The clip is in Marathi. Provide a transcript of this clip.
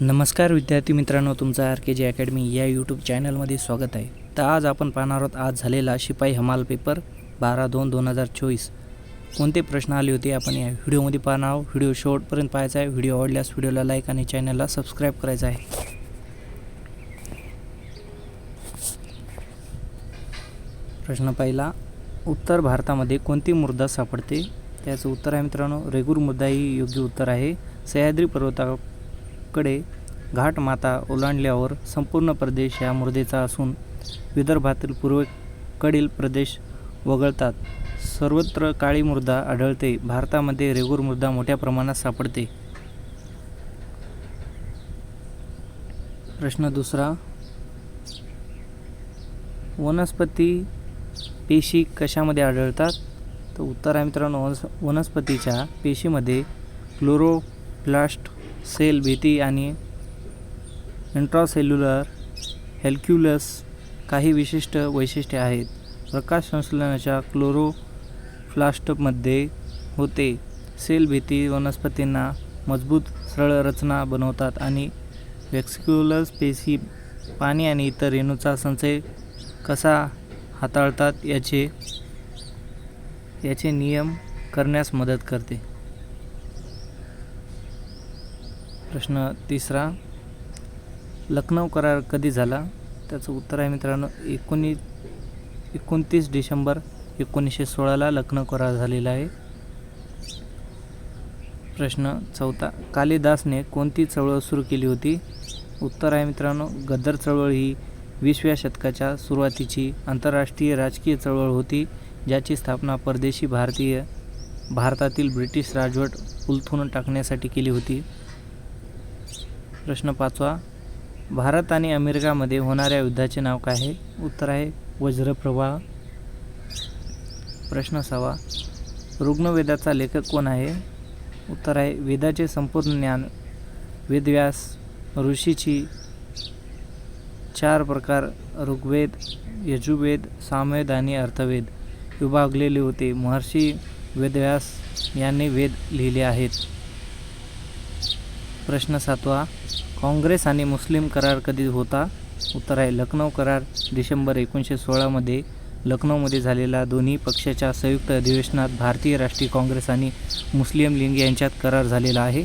नमस्कार विद्यार्थी मित्रांनो तुमचं आर के जी अकॅडमी या यूट्यूब चॅनलमध्ये स्वागत आहे. तर आज आपण पाहणार आहोत आज झालेला शिपाई हमाल पेपर बारा दोन दोन हजार चोवीस. कोणते प्रश्न आले होते आपण या व्हिडिओमध्ये पाहणार आहोत. व्हिडिओ शेवटपर्यंत पाहायचा आहे. व्हिडिओ आवडल्यास व्हिडिओला लाईक आणि चॅनलला सबस्क्राईब करायचं आहे. प्रश्न पहिला उत्तर भारतामध्ये कोणती मृदा सापडते? त्याचं उत्तर आहे मित्रांनो रेगूर मृदा ही योग्य उत्तर आहे. सह्याद्री पर्वता पर्वताकडे घाटमाता ओलांडल्यावर संपूर्ण प्रदेश या मृदेचा असून विदर्भातील पूर्वेकडील प्रदेश वगळतात. सर्वत्र काळी मृदा आढळते. भारतामध्ये रेगूर मृदा मोठ्या प्रमाणात सापडते. प्रश्न दुसरा. वनस्पती पेशी कशामध्ये आढळतात? तर उत्तर आहे मित्रांनो वनस्पतीच्या पेशीमध्ये क्लोरोप्लास्ट सेल भीती आणि इंट्रासेल्युलर हेल्क्युलस काही विशिष्ट वैशिष्ट्ये आहेत. प्रकाश संश्लेषणाच्या क्लोरोफ्लास्टमध्ये होते. सेल भीती वनस्पतींना मजबूत सरळ रचना बनवतात आणि वेक्सिक्युलस पेशी पाणी आणि इतर रेणूचा संचय कसा हाताळतात याचे याचे नियम करण्यास मदत करते. प्रश्न तिसरा लखनौ करार कधी झाला? त्याचं उत्तर आहे मित्रांनो एकोणी एकोणतीस डिसेंबर एकोणीसशे सोळाला लखनौ करार झालेला आहे. प्रश्न चौथा कालिदासने कोणती चळवळ सुरू केली होती? उत्तर आहे मित्रांनो गद्दर चळवळ ही विसव्या शतकाच्या सुरुवातीची आंतरराष्ट्रीय राजकीय चळवळ होती ज्याची स्थापना परदेशी भारतीय भारतातील ब्रिटिश राजवट उलथून टाकण्यासाठी केली होती. प्रश्न पाचवा. भारत आणि अमेरिकामध्ये होणाऱ्या युद्धाचे नाव काय आहे? उत्तर आहे वज्रप्रवाह. प्रश्न सहावा. रुग्णवेदाचा लेखक कोण आहे? उत्तर आहे वेदाचे संपूर्ण ज्ञान वेदव्यास ऋषीची. चार प्रकार ऋग्वेद यजुर्वेद सामवेद आणि अर्थवेद विभागलेले होते. महर्षी वेदव्यास यांनी वेद लिहिले आहेत. प्रश्न सातवा काँग्रेस आणि मुस्लिम करार कधी होता? उत्तर आहे लखनौ करार डिसेंबर एकोणीसशे सोळामध्ये लखनौमध्ये झालेला दोन्ही पक्षाच्या संयुक्त अधिवेशनात भारतीय राष्ट्रीय काँग्रेस आणि मुस्लिम लीग यांच्यात करार झालेला आहे.